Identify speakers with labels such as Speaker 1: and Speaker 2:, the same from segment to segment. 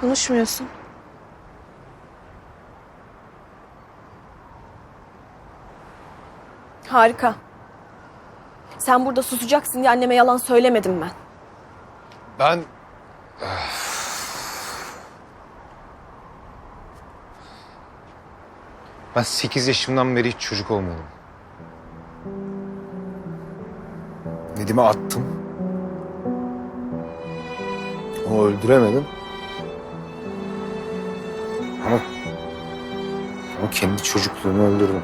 Speaker 1: Konuşmuyorsun. Harika. Sen burada susacaksın diye anneme yalan söylemedim ben.
Speaker 2: Ben... Ben 8 yaşımdan beri hiç çocuk olmadım. Nedim'i attım. Onu öldüremedim. Ama kendi çocukluğumu öldürdüm.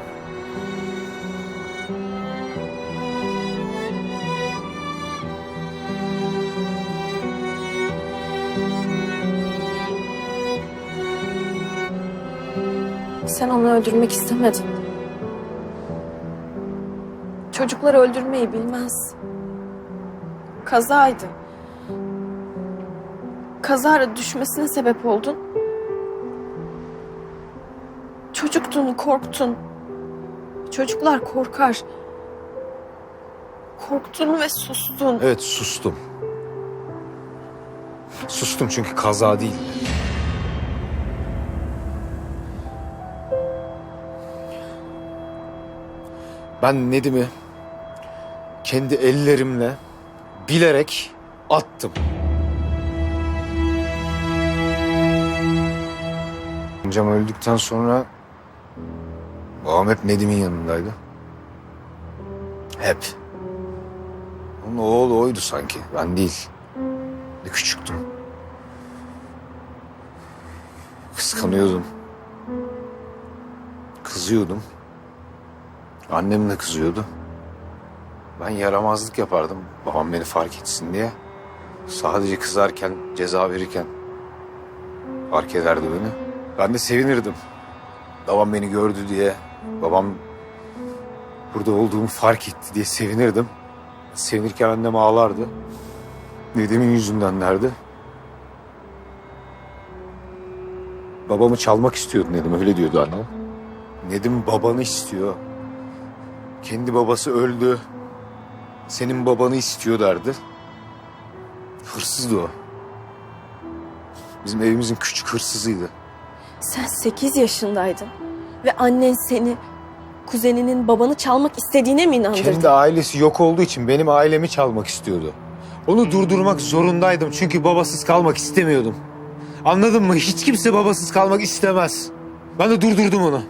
Speaker 1: Sen onu öldürmek istemedin. Çocukları öldürmeyi bilmez. Kazaydı. Kazara düşmesine sebep oldun. Çocuktun, korktun. Çocuklar korkar. Korktun ve sustun.
Speaker 2: Evet sustum. Sustum çünkü kaza değil. Ben Nedim'i kendi ellerimle bilerek attım. Amcam öldükten sonra babam hep Nedim'in yanındaydı. Hep. Onun oğlu oydu sanki. Ben değil. Ne küçüktüm. Kıskanıyordum. Kızıyordum. Annem de kızıyordu. Ben yaramazlık yapardım babam beni fark etsin diye. Sadece kızarken, ceza verirken fark ederdi beni. Ben de sevinirdim. Babam beni gördü diye, babam burada olduğumu fark etti diye sevinirdim. Sevinirken annem ağlardı. Nedim'in yüzünden derdi. Babamı çalmak istiyordu Nedim öyle diyordu annem. Nedim babanı istiyor. Kendi babası öldü. Senin babanı istiyor derdi. Hırsızdı o. Bizim evimizin küçük hırsızıydı.
Speaker 1: Sen 8 yaşındaydın. Ve annen seni kuzeninin babanı çalmak istediğine mi inandırdın?
Speaker 2: Kendi ailesi yok olduğu için benim ailemi çalmak istiyordu. Onu durdurmak zorundaydım çünkü babasız kalmak istemiyordum. Anladın mı? Hiç kimse babasız kalmak istemez. Ben de durdurdum onu.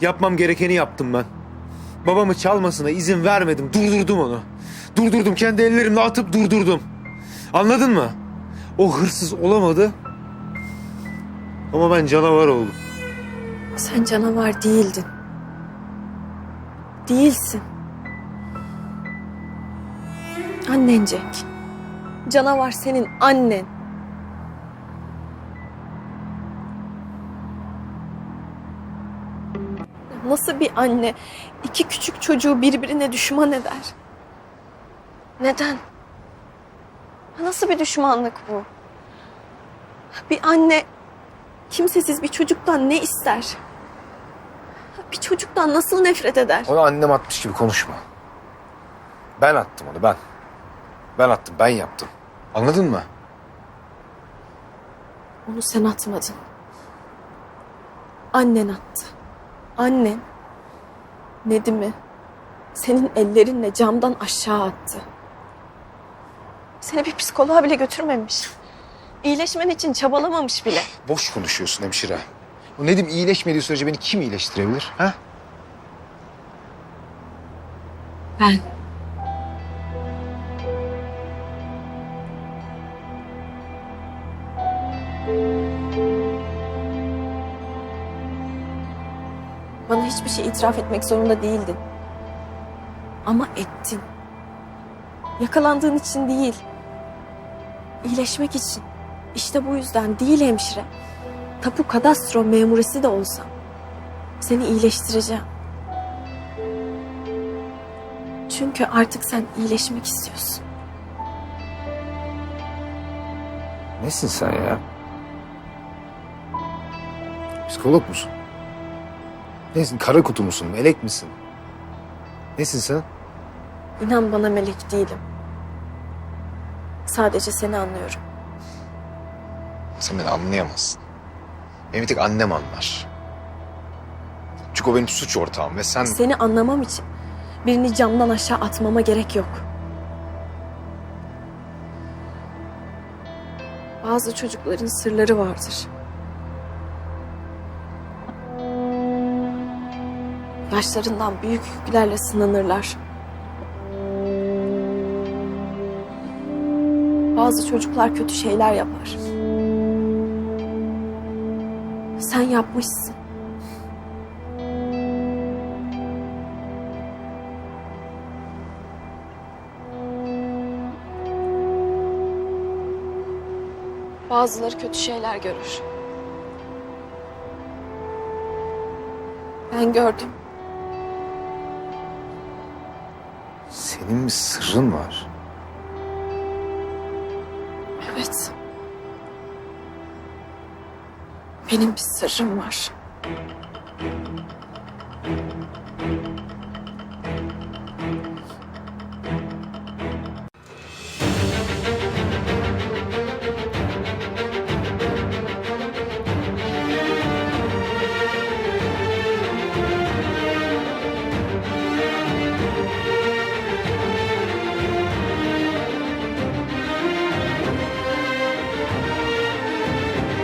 Speaker 2: Yapmam gerekeni yaptım ben. Babamı çalmasına izin vermedim. Durdurdum onu. Durdurdum. Kendi ellerimle atıp durdurdum. Anladın mı? O hırsız olamadı. Ama ben canavar oldum.
Speaker 1: Sen canavar değildin. Değilsin. Annen Cenk. Canavar senin annen. Nasıl bir anne iki küçük çocuğu birbirine düşman eder? Neden? Nasıl bir düşmanlık bu? Bir anne kimsesiz bir çocuktan ne ister? Bir çocuktan nasıl nefret eder?
Speaker 2: Onu annem atmış gibi konuşma. Ben attım onu ben. Ben attım ben yaptım. Anladın mı?
Speaker 1: Onu sen atmadın. Annen attı. Annen Nedim'i senin ellerinle camdan aşağı attı. Seni bir psikoloğa bile götürmemiş. İyileşmen için çabalamamış bile.
Speaker 2: Boş konuşuyorsun hemşire. O Nedim iyileşmediği sürece beni kim iyileştirebilir? Ha?
Speaker 1: Ben. Bana hiçbir şey itiraf etmek zorunda değildin. Ama ettin. Yakalandığın için değil. İyileşmek için. İşte bu yüzden değil hemşire. Tapu kadastro memuresi de olsam. Seni iyileştireceğim. Çünkü artık sen iyileşmek istiyorsun.
Speaker 2: Nesin sen ya? Psikolog musun? Nesin? Kara kutu musun? Melek misin? Nesin sen?
Speaker 1: İnan bana melek değilim. Sadece seni anlıyorum.
Speaker 2: Sen beni anlayamazsın. Beni bir tek annem anlar. Çünkü o benim suç ortağım ve sen...
Speaker 1: Seni anlamam için birini camdan aşağı atmama gerek yok. Bazı çocukların sırları vardır. Yaşlarından büyük yüklerle sınanırlar. Bazı çocuklar kötü şeyler yapar. Sen yapmışsın. Bazıları kötü şeyler görür. Ben gördüm.
Speaker 2: Senin bir sırrın var.
Speaker 1: Evet. Benim bir sırrım var.